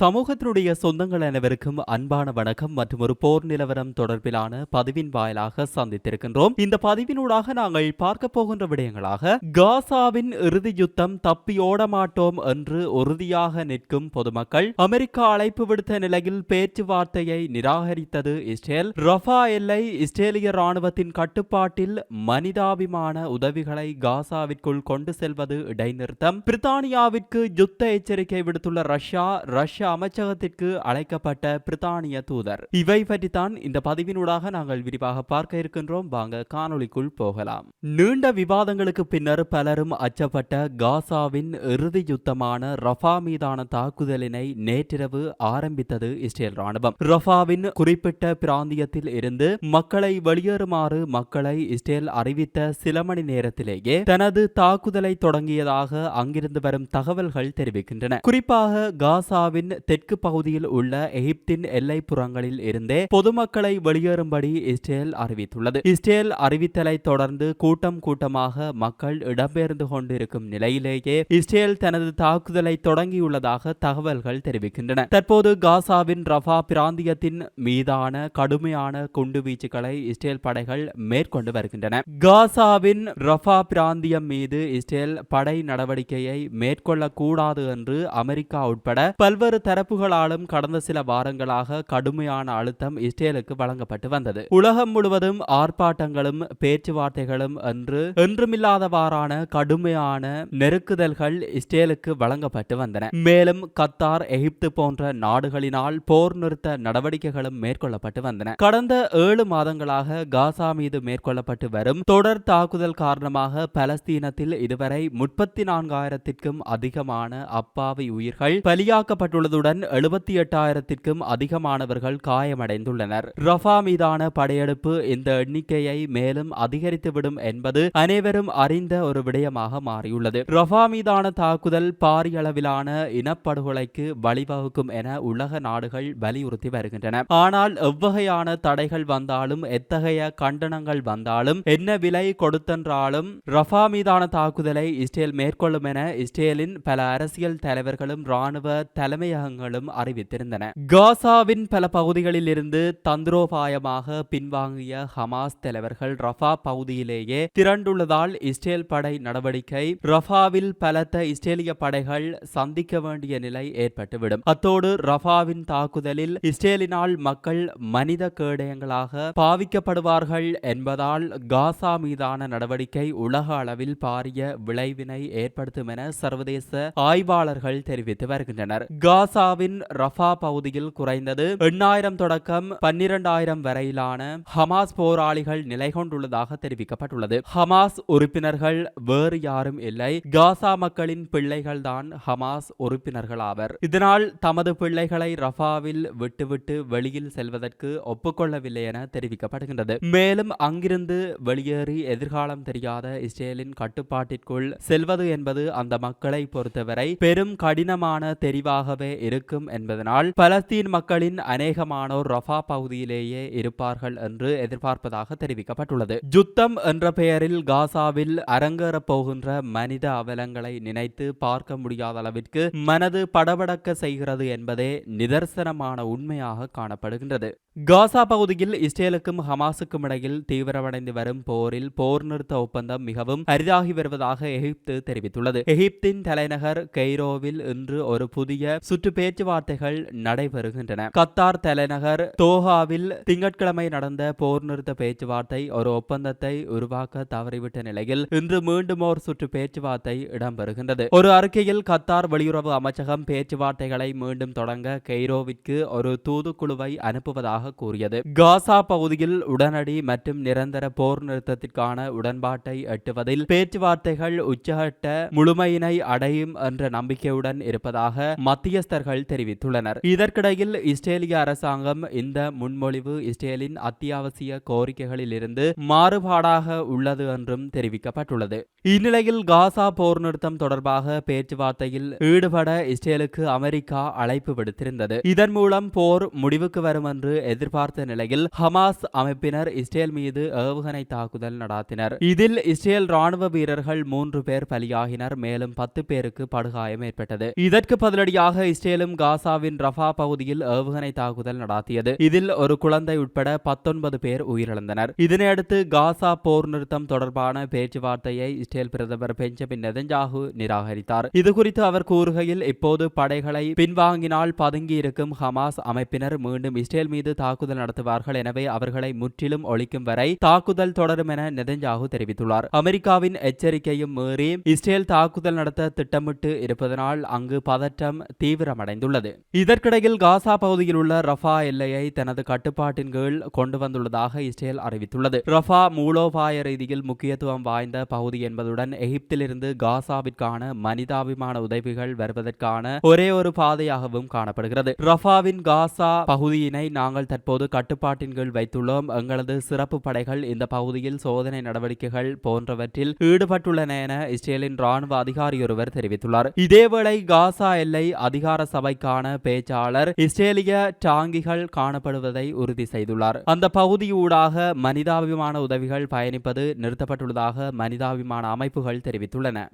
சமூகத்தினுடைய சொந்தங்கள் அனைவருக்கும் அன்பான வணக்கம் மற்றும் ஒரு போர் நிலவரம் தொடர்பிலான பதிவின் வாயிலாக சந்தித்திருக்கின்றோம். இந்த பதிவினூடாக நாங்கள் பார்க்க போகின்ற விடயங்களாக காசாவின் இறுதி யுத்தம் தப்பியோட மாட்டோம் என்று உறுதியாக நிற்கும் பொதுமக்கள் அமெரிக்கா அழைப்பு விடுத்த நிலையில் பேச்சுவார்த்தையை நிராகரித்தது இஸ்ரேல். ரஃபா எல்லை இஸ்ரேலிய ராணுவத்தின் கட்டுப்பாட்டில் மனிதாபிமான உதவிகளை காசாவிற்குள் கொண்டு செல்வது இடைநிறுத்தம். பிரித்தானியாவிற்கு யுத்த எச்சரிக்கை விடுத்துள்ள ரஷ்யா ரஷ்யா அமைச்சகத்திற்கு அழைக்கப்பட்ட பிரித்தானிய தூதர். இவை பற்றித்தான் இந்த பதிவினூடாக நாங்கள் விரிவாக பார்க்க இருக்கின்றோம். வாங்க காணொளிக்குள் போகலாம். நீண்ட விவாதங்களுக்கு பின்னர் பலரும் அச்சப்பட்ட காசாவின் இறுதி யுத்தமான ரஃபா மீதான தாக்குதலினை நேற்றிரவு ஆரம்பித்தது இஸ்ரேல் ராணுவம். ரஃபாவின் குறிப்பிட்ட பிராந்தியத்தில் இருந்து மக்களை வெளியேறுமாறு மக்களை இஸ்ரேல் அறிவித்த சில மணி நேரத்திலேயே தனது தாக்குதலை தொடங்கியதாக அங்கிருந்து வரும் தகவல்கள் தெரிவிக்கின்றன. குறிப்பாக காசாவின் நாட்டின் தெற்கு பகுதியில் உள்ள எகிப்தின் எல்லைப்புறங்களில் இருந்தே பொதுமக்களை வெளியேறும்படி இஸ்ரேல் அறிவித்துள்ளது. இஸ்ரேல் அறிவித்தலை தொடர்ந்து கூட்டம் கூட்டமாக மக்கள் இடம்பெயர்ந்து கொண்டிருக்கும் நிலையிலேயே இஸ்ரேல் தனது தாக்குதலை தொடங்கியுள்ளதாக தகவல்கள் தெரிவிக்கின்றன. தற்போது காசாவின் ரஃபா பிராந்தியத்தின் மீதான கடுமையான குண்டுவீச்சுகளை இஸ்ரேல் படைகள் மேற்கொண்டு வருகின்றன. காசாவின் ரஃபா பிராந்தியம் மீது இஸ்ரேல் படை நடவடிக்கையை மேற்கொள்ளக்கூடாது என்று அமெரிக்கா உட்பட பல்வேறு தரப்புகளாலும் கடந்த சில வாரங்களாக கடுமையான அழுத்தம் இஸ்ரேலுக்கு வழங்கப்பட்டு வந்தது. உலகம் முழுவதும் ஆர்ப்பாட்டங்களும் பேச்சுவார்த்தைகளும் என்று என்றுமில்லாதவாறான கடுமையான நெருக்குதல்கள் இஸ்ரேலுக்கு வழங்கப்பட்டு வந்தன. மேலும் கத்தார் எகிப்து போன்ற நாடுகளினால் போர் நிறுத்த நடவடிக்கைகளும் மேற்கொள்ளப்பட்டு வந்தன. கடந்த ஏழு மாதங்களாக காசா மீது மேற்கொள்ளப்பட்டு வரும் தொடர் தாக்குதல் காரணமாக பலஸ்தீனத்தில் இதுவரை முப்பத்தி நான்காயிரத்திற்கும் அதிகமான அப்பாவி உயிர்கள் பலியாக்கப்பட்டுள்ளது பலியாக்கப்பட்டுள்ளதுடன் எழுபத்தி எட்டாயிரத்திற்கும் அதிகமானவர்கள் காயமடைந்துள்ளனர். ரஃபா மீதான படையெடுப்பு இந்த எண்ணிக்கையை மேலும் அதிகரித்துவிடும் என்பது அனைவரும் அறிந்த ஒரு விடயமாக மாறியுள்ளது. ரஃபா மீதான தாக்குதல் பாரிய அளவிலான இனப்படுகொலைக்கு வழிவகுக்கும் என உலக நாடுகள் வலியுறுத்தி வருகின்றன. ஆனால் எவ்வகையான தடைகள் வந்தாலும் எத்தகைய கண்டனங்கள் வந்தாலும் என்ன விலை கொடுத்தென்றாலும் ரஃபா மீதான தாக்குதலை இஸ்ரேல் மேற்கொள்ளும் என இஸ்ரேலின் பல அரசியல் தலைவர்களும் ராணுவ ஊடகங்களும் அறிவித்திருந்தன. காசாவின் பல பகுதிகளில் இருந்து தந்திரோபாயமாக பின்வாங்கிய ஹமாஸ் தலைவர்கள் ரஃபா பகுதியிலேயே திரண்டுள்ளதால் இஸ்ரேல் படை நடவடிக்கை ரஃபாவில் பலத்த இஸ்ரேலிய படைகள் சந்திக்க வேண்டிய நிலை ஏற்பட்டுவிடும். அத்தோடு ரஃபாவின் தாக்குதலில் இஸ்ரேலினால் மக்கள் மனித கேடயங்களாக பாவிக்கப்படுவார்கள் என்பதால் காசா மீதான நடவடிக்கை உலக அளவில் பாரிய விளைவினை ஏற்படுத்தும் என சர்வதேச ஆய்வாளர்கள் தெரிவித்து வருகின்றனர். காசா காசாவின் ரஃபா பகுதியில் குறைந்தது எண்ணாயிரம் தொடக்கம் பன்னிரண்டாயிரம் வரையிலான ஹமாஸ் போராளிகள் நிலை கொண்டுள்ளதாக தெரிவிக்கப்பட்டுள்ளது. ஹமாஸ் உறுப்பினர்கள் வேறு யாரும் இல்லை. காசா மக்களின் பிள்ளைகள் தான் ஹமாஸ் உறுப்பினர்கள் ஆவர் இதனால் தமது பிள்ளைகளை ரஃபாவில் விட்டுவிட்டு வெளியில் செல்வதற்கு ஒப்புக்கொள்ளவில்லை என தெரிவிக்கப்படுகின்றது. மேலும் அங்கிருந்து வெளியேறி எதிர்காலம் தெரியாத இஸ்ரேலின் கட்டுப்பாட்டிற்குள் செல்வது என்பது அந்த மக்களை பொறுத்தவரை பெரும் கடினமான தெரிவாகவே இருக்கும் என்பதனால் பலஸ்தீன் மக்களின் அநேகமானோர் ரஃபா பகுதியிலேயே இருப்பார்கள் என்று எதிர்பார்ப்பதாக தெரிவிக்கப்பட்டுள்ளது. யுத்தம் என்ற பெயரில் காசாவில் அரங்கேறப் போகின்ற மனித அவலங்களை நினைத்து பார்க்க முடியாத அளவிற்கு மனது படபடக்க செய்கிறது என்பதே நிதர்சனமான உண்மையாக காணப்படுகின்றது. காசா பகுதியில் இஸ்ரேலுக்கும் ஹமாஸுக்கும் இடையில் தீவிரமடைந்து வரும் போரில் போர் நிறுத்த ஒப்பந்தம் மிகவும் அரிதாகி வருவதாக எகிப்து தெரிவித்துள்ளது. எகிப்தின் தலைநகர் கெய்ரோவில் இன்று ஒரு புதிய சுற்று பேச்சுவார்த்தைகள் நடைபெறுகின்றன. கத்தார் தலைநகர் தோஹாவில் திங்கட்கிழமை நடந்த போர் நிறுத்த பேச்சுவார்த்தை ஒரு ஒப்பந்தத்தை உருவாக்க தவறிவிட்ட நிலையில் இன்று மீண்டும் ஒரு சுற்று பேச்சுவார்த்தை இடம்பெறுகின்றது. ஒரு அறிக்கையில் கத்தார் வெளியுறவு அமைச்சகம் பேச்சுவார்த்தைகளை மீண்டும் தொடங்க கெய்ரோவிற்கு ஒரு தூதுக்குழுவை அனுப்புவதாக கூறியது. காசா பகுதியில் உடனடி மற்றும் நிரந்தர போர் நிறுத்தத்திற்கான உடன்பாட்டை எட்டுவதில் பேச்சுவார்த்தைகள் உச்சகட்ட முழுமையினை அடையும் என்ற நம்பிக்கையுடன் இருப்பதாக மத்தியஸ்தர்கள் தெரிவித்துள்ளனர். இதற்கிடையில் இஸ்ரேலிய அரசாங்கம் இந்த முன்மொழிவு இஸ்ரேலின் அத்தியாவசிய கோரிக்கைகளில் இருந்து மாறுபாடாக உள்ளது என்றும் தெரிவிக்கப்பட்டுள்ளது. இந்நிலையில் காசா போர் நிறுத்தம் தொடர்பாக பேச்சுவார்த்தையில் ஈடுபட இஸ்ரேலுக்கு அமெரிக்கா அழைப்பு விடுத்திருந்தது. இதன் மூலம் போர் முடிவுக்கு வரும் என்று எதிர்பார்த்த நிலையில் ஹமாஸ் அமைப்பினர் இஸ்ரேல் மீது ஏவுகணை தாக்குதல் நடாத்தினர். இதில் இஸ்ரேல் ராணுவ வீரர்கள் மூன்று பேர் பலியாகினர் மேலும் பத்து பேருக்கு படுகாயம் ஏற்பட்டது. இதற்கு பதிலடியாக இஸ்ரேலும் காசாவின் ரஃபா பகுதியில் ஏவுகணை தாக்குதல் நடாத்தியது. இதில் ஒரு குழந்தை உட்பட பத்தொன்பது பேர் உயிரிழந்தனர். இதனையடுத்து காசா போர் நிறுத்தம் தொடர்பான பேச்சுவார்த்தையை இஸ்ரேல் பிரதமர் பெஞ்சமின் நெதஞ்சாகு நிராகரித்தார். இதுகுறித்து அவர் கூறுகையில் இப்போது படைகளை பின்வாங்கினால் பதுங்கி இருக்கும் ஹமாஸ் அமைப்பினர் மீண்டும் இஸ்ரேல் மீது தாக்குதல் நடத்துவார்கள் எனவே அவர்களை முற்றிலும் ஒழிக்கும் வரை தாக்குதல் தொடரும் என நெதஞ்சாகு தெரிவித்துள்ளார். அமெரிக்காவின் எச்சரிக்கையும் மீறி இஸ்ரேல் தாக்குதல் நடத்த திட்டமிட்டு இருப்பதனால் அங்கு பதற்றம் தீவிரமடைந்துள்ளது இதற்கிடையில் காசா பகுதியில் உள்ள ரஃபா எல்லையை தனது கட்டுப்பாட்டின் கீழ் கொண்டு வந்துள்ளதாக இஸ்ரேல் அறிவித்துள்ளது. ரஃபா மூலோபாய ரீதியில் முக்கியத்துவம் வாய்ந்த பகுதி என்பதுடன் எகிப்திலிருந்து காசாவிற்கான மனிதாபிமான உதவிகள் வருவதற்கான ஒரே ஒரு பாதையாகவும் காணப்படுகிறது. ரஃபாவின் காசா பகுதியினை நாங்கள் தற்போது கட்டுப்பாட்டின் கீழ் வைத்துள்ளோம். எங்களது சிறப்பு படைகள் இந்த பகுதியில் சோதனை நடவடிக்கைகள் போன்றவற்றில் ஈடுபட்டுள்ளன என இஸ்ரேலின் ராணுவ அதிகாரியொருவர் தெரிவித்துள்ளார். இதேவேளை காசா எல்லை அதிகார சபைக்கான பேச்சாளர் இஸ்ரேலிய டாங்கிகள் காணப்படுவதை உறுதி செய்துள்ளார். அந்த பகுதியூடாக மனிதாபிமான உதவிகள் பயணிப்பது நிறுத்தப்பட்டுள்ளதாக மனிதாபிமான அமைப்புகள் தெரிவித்துள்ளன.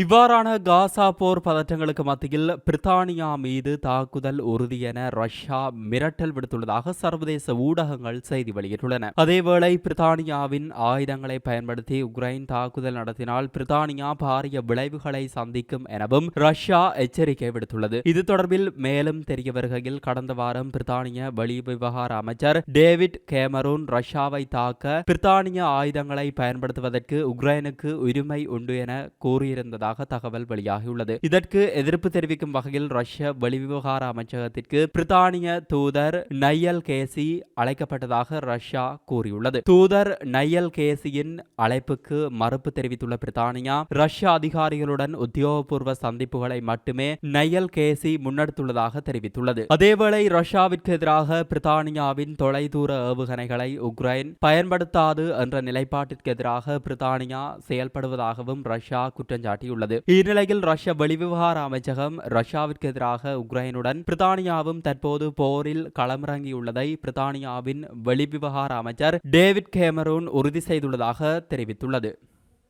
இவ்வாறான காசா போர் பதற்றங்களுக்கு மத்தியில் பிரித்தானியா மீது தாக்குதல் உறுதி என ரஷ்யா மிரட்டல் விடுத்துள்ளதாக சர்வதேச ஊடகங்கள் செய்தி வெளியிட்டுள்ளன. அதேவேளை பிரித்தானியாவின் ஆயுதங்களை பயன்படுத்தி உக்ரைன் தாக்குதல் நடத்தினால் பிரித்தானியா பாரிய விளைவுகளை சந்திக்கும் எனவும் ரஷ்யா எச்சரிக்கை விடுத்துள்ளது. இது தொடர்பில் மேலும் தெரிய வருகையில் கடந்த வாரம் பிரித்தானிய வெளிவிவகார அமைச்சர் டேவிட் கேமரூன் ரஷ்யாவை தாக்க பிரித்தானிய ஆயுதங்களை பயன்படுத்துவதற்கு உக்ரைனுக்கு உரிமை உண்டு என கூறியிருந்தது கூறியிருந்ததாக தகவல் வெளியாகியுள்ளது. இதற்கு எதிர்ப்பு தெரிவிக்கும் வகையில் ரஷ்ய வெளிவிவகார அமைச்சகத்திற்கு பிரித்தானிய தூதர் நையல் கேசி அழைக்கப்பட்டதாக ரஷ்யா கூறியுள்ளது. தூதர் நையல் கேசியின் அழைப்புக்கு மறுப்பு தெரிவித்துள்ள பிரித்தானியா ரஷ்ய அதிகாரிகளுடன் உத்தியோகபூர்வ சந்திப்புகளை மட்டுமே நையல் கேசி முன்னெடுத்துள்ளதாக தெரிவித்துள்ளது. அதேவேளை ரஷ்யாவிற்கு எதிராக பிரித்தானியாவின் தொலைதூர ஏவுகணைகளை உக்ரைன் பயன்படுத்தாது என்ற நிலைப்பாட்டிற்கு எதிராக பிரித்தானியா செயல்படுவதாகவும் ரஷ்யா குற்றம் சாட்டியுள்ளது. இந்நிலையில் ரஷ்ய வெளிவிவகார அமைச்சகம் ரஷ்யாவிற்கு எதிராக உக்ரைனுடன் பிரித்தானியாவும் தற்போது போரில் களமிறங்கியுள்ளதை பிரித்தானியாவின் வெளிவிவகார அமைச்சர் டேவிட் கேமரூன் உறுதி செய்துள்ளதாக தெரிவித்துள்ளது.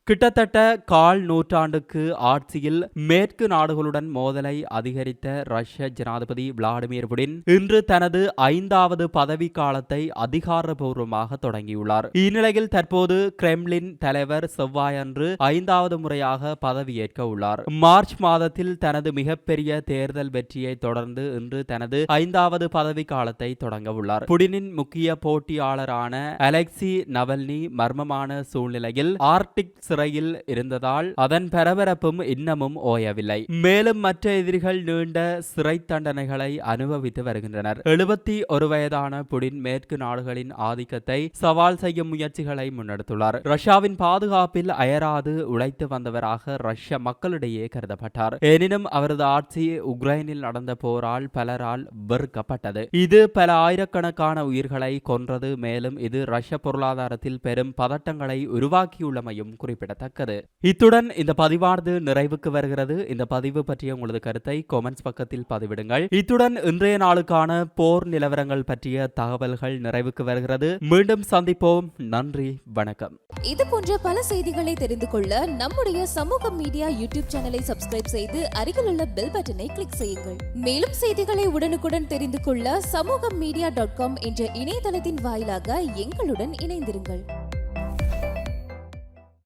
கிட்டத்தட்ட கால் நூற்றாண்டுக்கு ஆட்சியில் மேற்கு நாடுகளுடன் மோதலை அதிகரித்த ரஷ்ய ஜனாதிபதி விளாடிமிர் புடின் இன்று தனது ஐந்தாவது பதவி காலத்தை அதிகாரபூர்வமாக தொடங்கியுள்ளார். இந்நிலையில் தற்போது கிரெம்லின் தலைவர் செவ்வாயன்று ஐந்தாவது முறையாக பதவியேற்க உள்ளார். மார்ச் மாதத்தில் தனது மிகப்பெரிய தேர்தல் வெற்றியை தொடர்ந்து இன்று தனது ஐந்தாவது பதவி காலத்தை தொடங்க உள்ளார். புடினின் முக்கிய போட்டியாளரான அலெக்சி நவல்னி மர்மமான சூழ்நிலையில் ஆர்டிக் சிறையில் இருந்ததால் அதன் பரபரப்பும் இன்னமும் ஓயவில்லை. மேலும் மற்ற எதிரிகள் நீண்ட சிறை தண்டனைகளை அனுபவித்து வருகின்றனர். எழுபத்தி ஒரு வயதான புடின் மேற்கு நாடுகளின் ஆதிக்கத்தை சவால் செய்யும் முயற்சிகளை முன்னெடுத்துள்ளார். ரஷ்யாவின் பாதுகாப்பில் அயராது உழைத்து வந்தவராக ரஷ்ய மக்களிடையே கருதப்பட்டார். எனினும் அவரது ஆட்சி உக்ரைனில் நடந்த போரால் பலரால் வெறுக்கப்பட்டது. இது பல ஆயிரக்கணக்கான உயிர்களை கொன்றது. மேலும் இது ரஷ்ய பொருளாதாரத்தில் பெரும் பதட்டங்களை உருவாக்கியுள்ளமையும் குறிப்பிடத்தக்கது. இத்துடன் இந்த பதிவானது நிறைவுக்கு வருகிறது. இந்த பதிவு பற்றிய உங்களது கருத்தை கொமெண்ட்ஸ் பக்கத்தில் பதிவிடுங்கள். இத்துடன் இன்றைய நாளுக்கான போர் நிலவரங்கள் பற்றிய தகவல்கள் நிறைவுக்கு வருகிறது. மீண்டும் சந்திப்போம். நன்றி. வணக்கம். இது போன்ற பல செய்திகளை தெரிந்து கொள்ள நம்முடைய சமூக மீடியா யூடியூப் சேனலை சப்ஸ்கிரைப் செய்து அருகில் உள்ள பெல் பட்டனை கிளிக் செய்யுங்கள். மேலும் செய்திகளை உடனுக்குடன் தெரிந்து கொள்ள சமூக மீடியா டாட் காம் என்ற இணையதளத்தின் வாயிலாக எங்களுடன் இணைந்திருங்கள்.